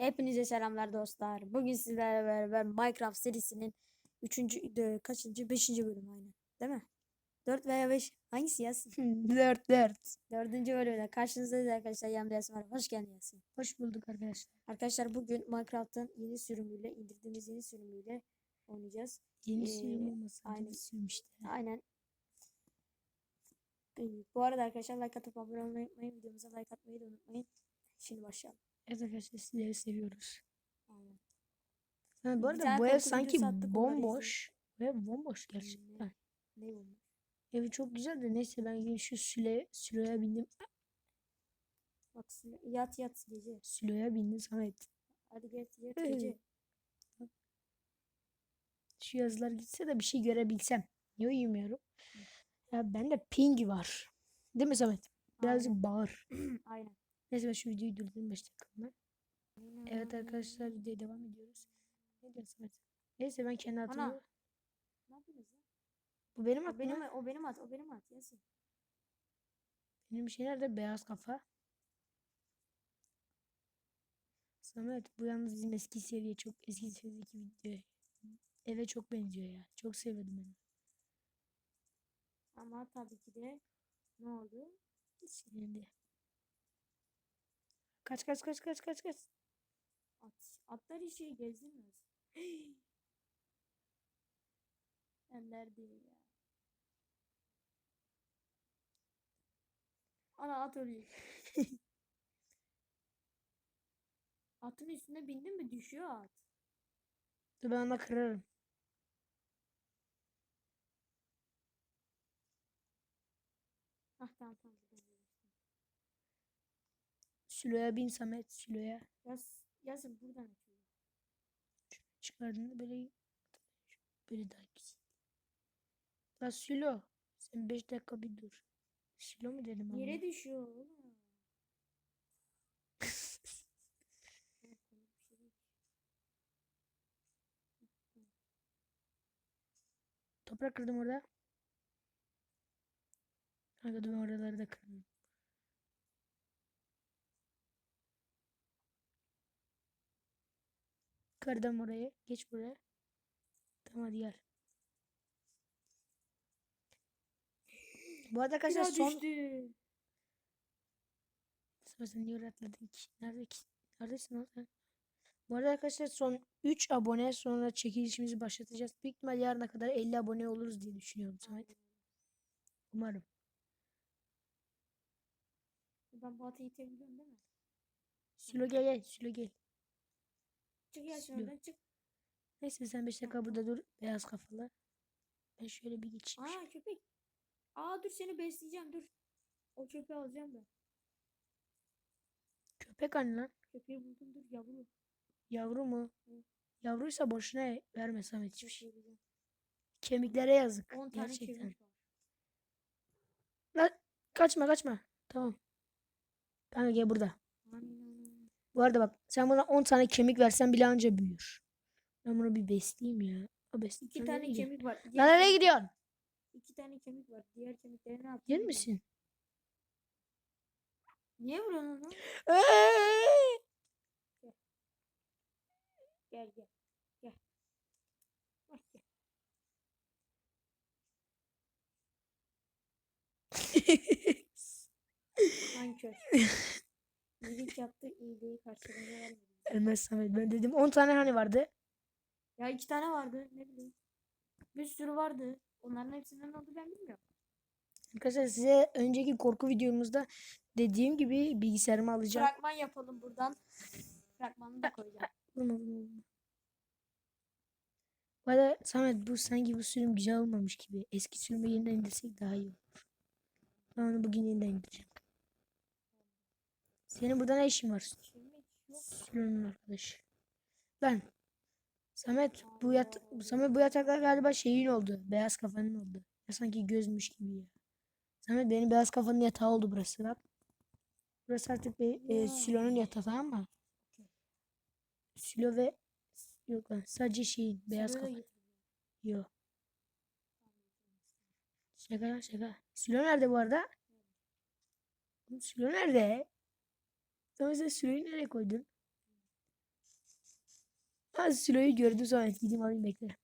Hepinize selamlar dostlar. Bugün sizlerle beraber Minecraft serisinin 3. kaçıncı? 5. bölümü aynı. Değil mi? 4 veya 5. Hangisi Yasin? 4 4. 4. bölümde karşınızdayız arkadaşlar. Yanımda Yasin var. Hoş geldin Yasin. Hoş bulduk arkadaşlar. Arkadaşlar bugün Minecraft'ın yeni sürümüyle, indirdiğimiz yeni sürümüyle oynayacağız. Yeni Ee, sürüm olmasın. aynen. Aynen. Sürüm işte. Aynen. Ee, Bu arada arkadaşlar like atıp abone olmayı unutmayın. Videomuza like atmayı da unutmayın. Şimdi başlayalım. Evet arkadaşlar sizleri seviyoruz. Aynen. Ha, bu Bir arada tane bu ev korku sanki videosu attık, onları bomboş. Bu ev bomboş gerçekten. Ne bu? Evi çok güzel de neyse ben yine şu süle, süloya bindim. Bak yat yat gece. Süloya bindim Samet. Hadi gel yat Hı. gece. Şu yazılar gitse de bir şey görebilsem. Niye uyumuyorum? Ya bende ping var. Değil mi Samet? Birazcık bağır. Aynen. Neyse ben şu videoyu durdurayım 5 dakikalığına. Evet arkadaşlar videoya devam ediyoruz. Ne diyorsun Samet? Neyse ben kendi atımı... Ana. Ne yapıyorsunuz lan? Bu benim O benim, benim, o benim at, o benim at. Yasin. benim şey nerede? Beyaz kafa. Samet bu yalnız bizim eski seviye çok eski seviyedeki video. Eve çok benziyor ya. Çok seviyordum ben. Ama tabii ki de ne oldu? Silindi. Kaç kaç kaç kaç kaç kaç. At. Atlar işi gezdirmiyoruz. ben neredeyim ya? Ana at ölüyor. Atın üstüne bindin mi düşüyor at. Dur ben ona kırarım. Ah tamam tamam. Süloya bin Samet. Süloya. Yaz, yazın buradan açıyor. Çıkardığında böyle böyle daha güzel. La Sülo. Sen 5 dakika bir dur. Sülo mu dedim ama? Yere düşüyor oğlum. Toprak kırdım orada. Dur ben oraları da kırdım. Kırdım orayı. Geç buraya. Tamam hadi gel. Bu arada arkadaşlar Biraz son... düştü. Sen niye atladın ki? Nerede ki? Neredesin lan sen? Bu arada arkadaşlar son 3 abone sonra çekilişimizi başlatacağız. Büyük ihtimal yarına kadar 50 abone oluruz diye düşünüyorum Samet. Umarım. Ben bu atı itebiliyorum değil mi? Sülo gel gel. Sülo gel. Çık ya şuradan çık. Neyse sen 5 dakika burada dur. Beyaz kafalı. Ben şöyle bir geçeyim. Aa köpek. Aa dur seni besleyeceğim dur. O köpeği alacağım ben. Köpek anne lan. Köpeği buldum dur yavru. Yavru mu? Hı. Yavruysa boşuna verme Samet hiçbir şey. Kemiklere yazık. 10 tane Gerçekten. kemik var. Lan kaçma kaçma. Tamam. Kanka gel burada. Bu arada bak sen buna 10 tane kemik versen bile anca büyür. Ben bunu bir besleyeyim ya. O besleyeyim. İki tane nereye gidiyorsun? kemik var. Lan Diğer nereye kemik- gidiyorsun? İki tane kemik var. Diğer kemikleri ne yapayım? Gelir misin? Niye vuruyorsun onu? Gel gel. Gel. Bak gel. İyilik yaptı, iyiliği karşılığını vermedi. Ölmez Samet. Ben dedim 10 tane hani vardı. Ya iki tane vardı, ne bileyim. Bir sürü vardı. Onların hepsinden oldu ben bilmiyorum. Arkadaşlar size önceki korku videomuzda dediğim gibi bilgisayarımı alacağım. Fragman yapalım buradan. Fragmanını da koyacağım. Bu arada Samet bu sanki bu sürüm güzel olmamış gibi. Eski sürümü yeniden indirsek daha iyi olur. Ben onu bugün yeniden indireceğim. Senin burada ne işin var? Sürümün arkadaşı. Ben. Samet bu yat Samet bu yataklar galiba şeyin oldu. Beyaz kafanın oldu. Ya sanki gözmüş gibi ya. Samet benim beyaz kafanın yatağı oldu burası bak. Burası artık bir e. Sülo'nun yatağı tamam mı? Sülo ve yok lan sadece şeyin beyaz kafa. Yok. Şaka şaka. Sülo nerede bu arada? Sülo nerede? Sen mesela Sülo'yu nereye koydun? Ha Sülo'yu gördüm Samet. Gideyim alayım bekle.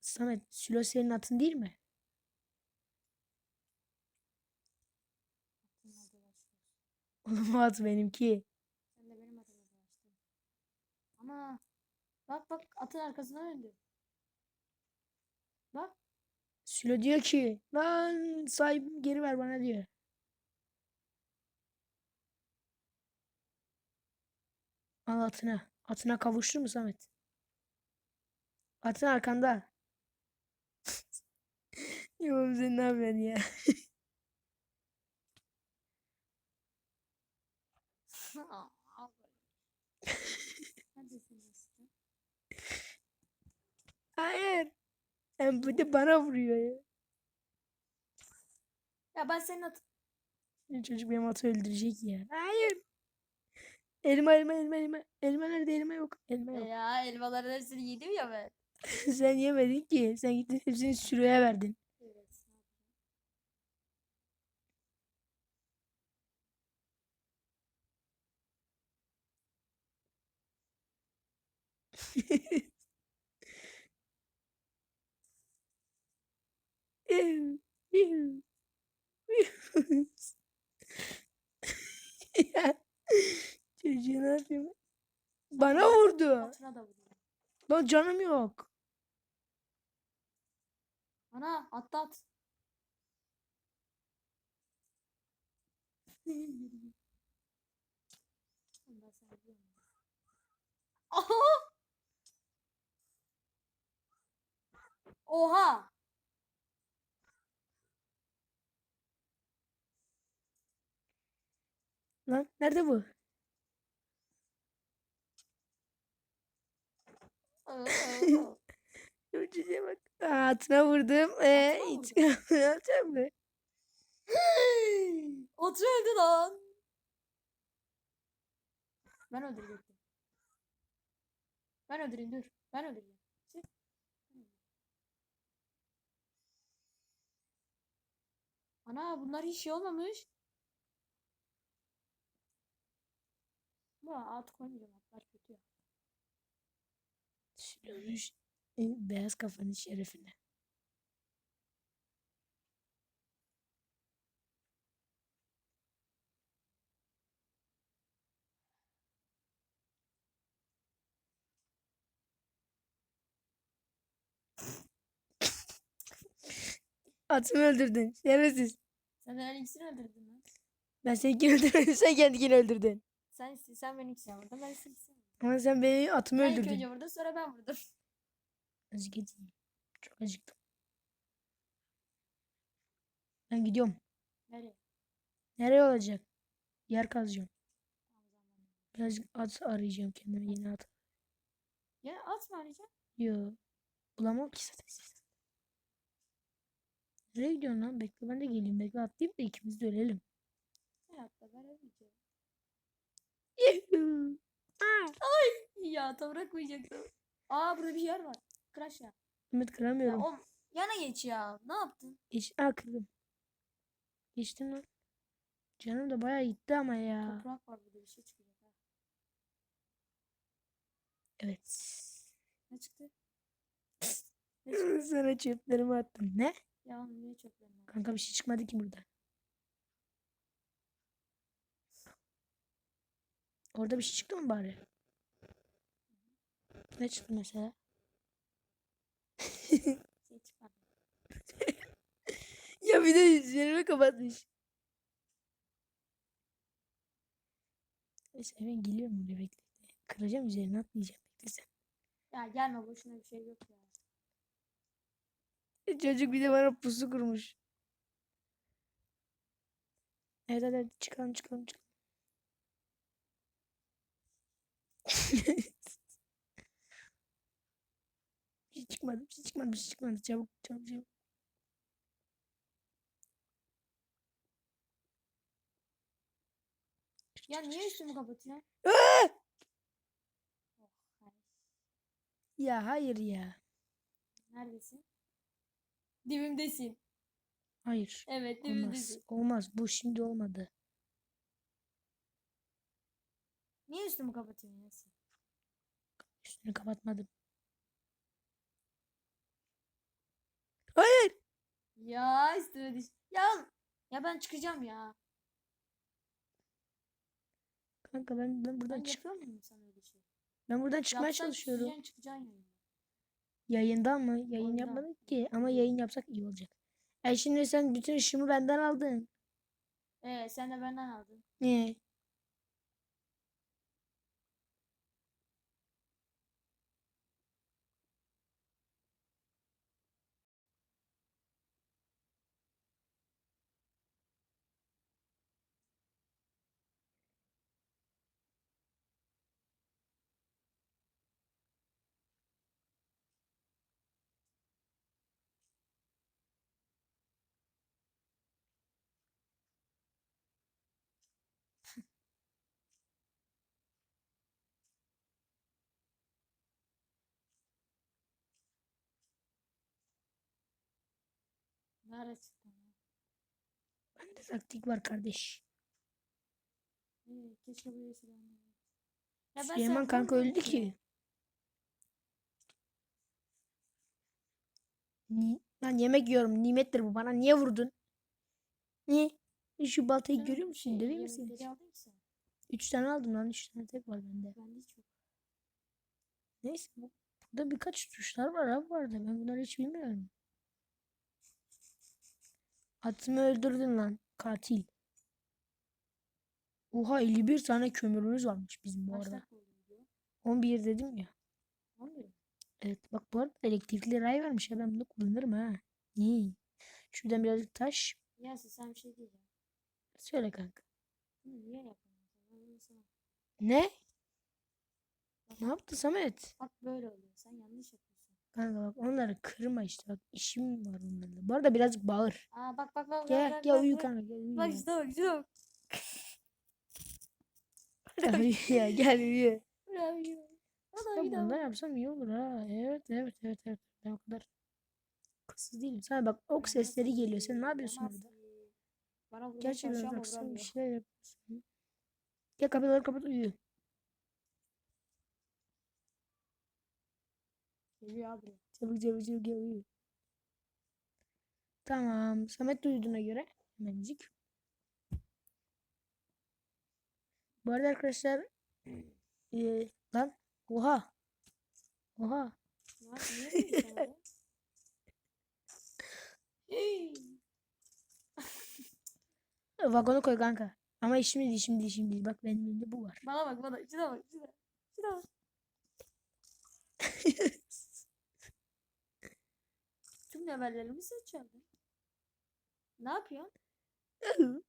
Samet Sülo senin atın değil mi? Oğlum at benimki. Sen de benim atıma dolaştın. Ana. Bak bak atın arkasına döndü. Bak. Sülo diyor ki lan sahibim geri ver bana diyor. Al atına. Atına kavuştu mu Samet? Atın arkanda. Oğlum sen ne yapıyorsun ya? Hayır. Hem bu de bana vuruyor ya. Ya ben senin. Şimdi Çocuk benim atı öldürecek ya. Hayır. Elma elma elma elma. Elma nerede elma yok. Elma yok. Ya elmaların hepsini yedim ya ben. Sen yemedin ki. Sen gittin hepsini sürüye verdin. Evet. ya. Çocuğu ne yapayım? Bana vurdu. Atına da vuruyor. Lan canım yok. Ana atla at. Ben sana diyorum. Aha! Oha! Lan nerede bu? Çocuğa bak. Aa, Atına vurdum. Ee, hiç yapacağım be? Otur öldü lan. Ben öldürecektim. Ben öldüreyim dur. Ben öldüreceğim. Çık. Ana bunlar hiç şey olmamış. Bu at koymayacağım. Sülönmüş beyaz kafanın şerefine. Atımı öldürdün. Şerefsiz. Sen de ikisini öldürdün lan. Ben seninkini öldürmedim. Sen kendini öldürdün. Sen, sen benim ikisini vurdun ben ikisini vurdum. Ama sen benim atımı ilk öldürdün. önce vurdun sonra ben vurdum. Azıcık gideyim. Çok acıktım. Ben gidiyorum. Nereye? Nereye olacak? Yer kazacağım. Ben- Birazcık at arayacağım kendime yeni at. Ya at mı arayacağım? Yo. Bulamam ki zaten. Nereye gidiyorsun lan? Bekle ben de geleyim. Bekle atlayayım da ikimiz de ölelim. Atla ben ölmeyeceğim. Yuhuu. Ya tavra koyacaktım. Aa burada bir yer var. Kıraş ya. Ahmet Ya kıramıyorum. o yana geç ya. Ne yaptın? Geç. Aa kırdım. Geçtim lan. Canım da bayağı gitti ama ya. Toprak var burada bir şey çıkacak ha. Evet. Ne çıktı? Ne çıktı? Sana çöplerimi attım. Ne? Ya niye çöplerin var? Kanka bir şey çıkmadı ki burada. Orada bir şey çıktı mı bari? Ne çıktı mesela? Şey çıkmadı. Ya bir de üzerime kapatmış. Neyse ben geliyorum buraya bekle. Kıracağım üzerine atlayacağım. Bekle sen. Ya gelme boşuna bir şey yok ya. Çocuk bir de bana pusu kurmuş. Evet hadi, hadi çıkalım çıkalım çıkalım. Bir şey çıkmadı bir şey çıkmadı bir şey çıkmadı çabuk çabuk çabuk. Ya niye üstümü kapatıyorsun? Ya hayır ya. Neredesin? Dibimdesin. Hayır. Evet Olmaz. dibimdesin. Olmaz. Bu şimdi olmadı. Niye üstümü kapatıyorsun Yasin? Üstünü kapatmadım. Hayır. Ya üstüme düş. Ya ya ben çıkacağım ya. Kanka ben, ben buradan Ben çık muyum sana öyle şey? ben buradan çıkmaya Yapsan çalışıyorum. küseceksin, çıkacaksın yani. Yayından mı? Yayın Oyundan. yapmadık ki ama yayın yapsak iyi olacak. E şimdi sen bütün işimi benden aldın. Ee, sen de benden aldın. Ne? Ya? Bende taktik var kardeş. Ee, keşke böyle silahını. Ya ben Süleyman kanka öldü ki. Ni ben yemek yiyorum. Nimettir bu. Bana niye vurdun? Niye? Şu baltayı Sen görüyor musun? şey, Döveyim misin? Üç tane aldım lan. Üç tane tek var bende. Bende hiç yok. Neyse. bu- Burada birkaç tuşlar var abi vardı. Ben bunları hiç bilmiyorum. Atımı öldürdün lan. Katil. Oha 51 tane kömürümüz varmış bizim bu arada. dakika oldu video? 11 dedim ya. 11 mi? Evet bak bu arada elektrikli ray varmış ya ben bunu kullanırım ha. İyi. Şuradan birazcık taş. Yasin sen bir şey diyeceğim. Söyle kanka. Niye yapamıyorsun? Ne? Ne yaptı Samet? Bak böyle oluyor. Sen yanlış yapıyorsun. Kanka bak onları kırma işte bak işim var onlarla. Bu arada birazcık bağır. Aa bak bak bak. Gel bak, gel bak, uyu bak. kanka gel uyu. Bak işte bak işte bak. Gel uyu ya gel uyu. Ya da yapsam iyi olur ha. Evet evet evet evet. Ben o kadar kısız değilim. Sana bak ok sesleri geliyor. Sen ne yapıyorsun burada? Yasin. Bana Gerçekten bak sen bir şeyler yapıyorsun. Gel kapıları kapat uyu. Geliyor abi. Çabuk çabuk çabuk uyu. Tamam. Samet de uyuduğuna göre hemencik. Bu arada arkadaşlar eee, lan oha oha? Hey! vagonu koy kanka. Ama şimdi değil şimdi değil şimdi değil. Bak benim elimde bu var. Bana bak bana. Şuna bak. Şuna. Şuna bak. Tüm levellerimi seçiyordum. Ne yapıyorsun?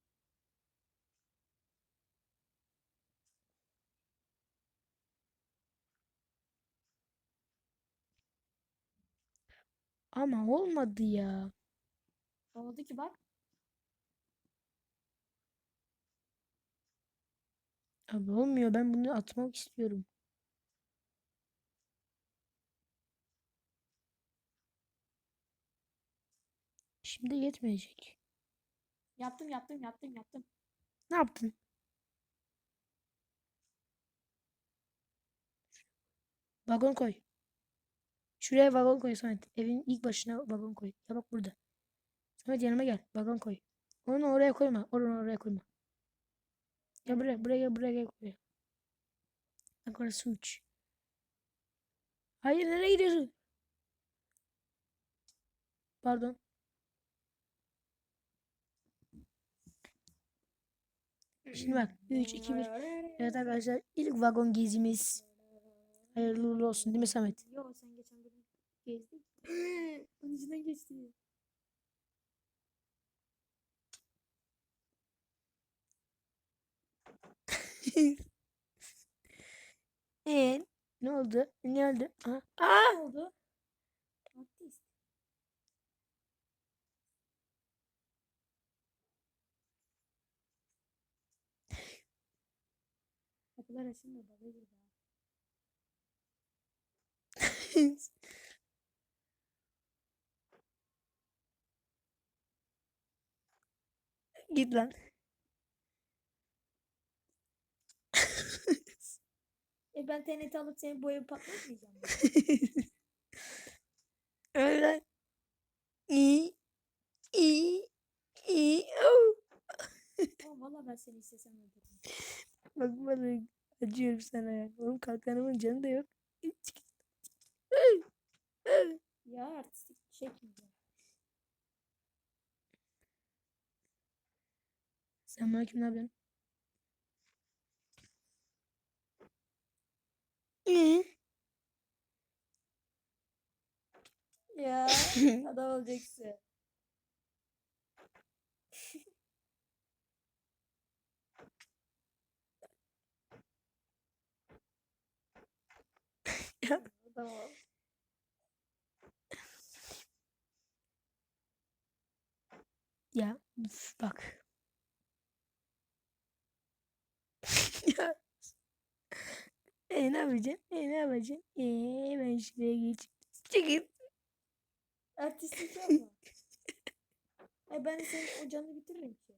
Ama olmadı ya. Oldu ki bak. Abi olmuyor. Ben bunu atmak istiyorum. Şimdi yetmeyecek. Yaptım yaptım yaptım yaptım. Ne yaptın? Vagon koy. Şuraya vagon koy Samet. Evin ilk başına vagon koy. Ya bak burada. Samet yanıma gel. Vagon koy. Onu oraya koyma. Onu oraya koyma. Gel buraya. Buraya gel. Buraya gel. Buraya. Bak orası uç. Hayır nereye gidiyorsun? Pardon. Şimdi bak. 3, 2, 1. Evet arkadaşlar ilk vagon gezimiz. Hayırlı uğurlu olsun değil mi Samet? Yo sen geçen gün gezdin. Onun içinden geçti. Ee, ne oldu? Ne oldu? Aha. Ne oldu? Kapılar açılmıyor baba gibi. Git lan. E ben TNT alıp senin evi patlatmayacağım. Öyle. İyi. İyi. İyi. Ama valla ben seni istesem öldürürüm. Bak vallahi acıyorum sana ya. Oğlum kalkanımın canı da yok. Ya artistik çekmeyeceğim. Sen bana kim ne yapıyorsun? Ya adam olacaksın. Ya. Ol. Ya bak. ya. E ne yapacağım? E ne yapacağım? E ben şuraya geç. Çekil. Artistlik yapma. e ben senin o canını bitiririm ki.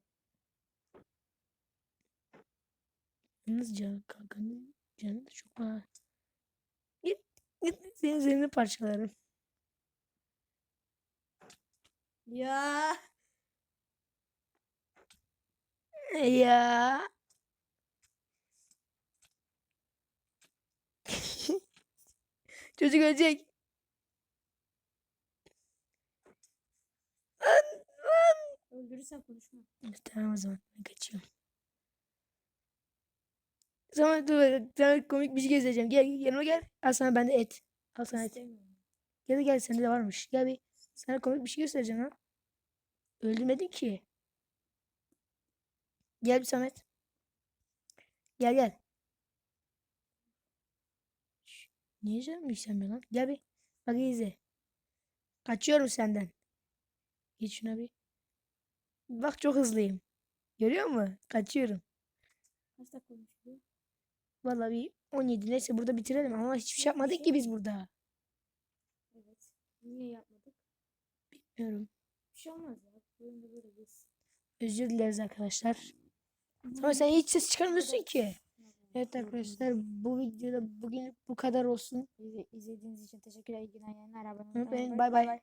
Yalnız can kalkanın canı da çok var. Üzerini parçalarım. Ya. Ya. Çocuk ölecek. Öldürürsen konuşma. Tamam o zaman ben kaçıyorum. Zaman dur sana komik bir şey göstereceğim. Gel yanıma gel. Al sana bende et. Al sana et. Gel gel sende de varmış. Gel bir sana komik bir şey göstereceğim ha. Öldürmedin ki. Gel bir Samet. Gel gel. Şş, Niye canım yükselmiyor lan? Gel bir. Bak izle. Kaçıyorum senden. Geç şuna bir. Bak çok hızlıyım. Görüyor musun? Kaçıyorum. Kaç dakika olmuş bu? Vallahi bir 17 neyse burada bitirelim ama hiçbir şey yapmadık ki biz burada. Evet. Niye yapmadık? Bilmiyorum. Bir şey olmaz ya. Oyunda böyle geçsin. Özür dileriz arkadaşlar. Ama sen hiç ses çıkarmıyorsun ki. Evet arkadaşlar bu videoda bugün bu kadar olsun. İzle- İzlediğiniz için teşekkürler. İlgilenen abone olmayı. Bay bay.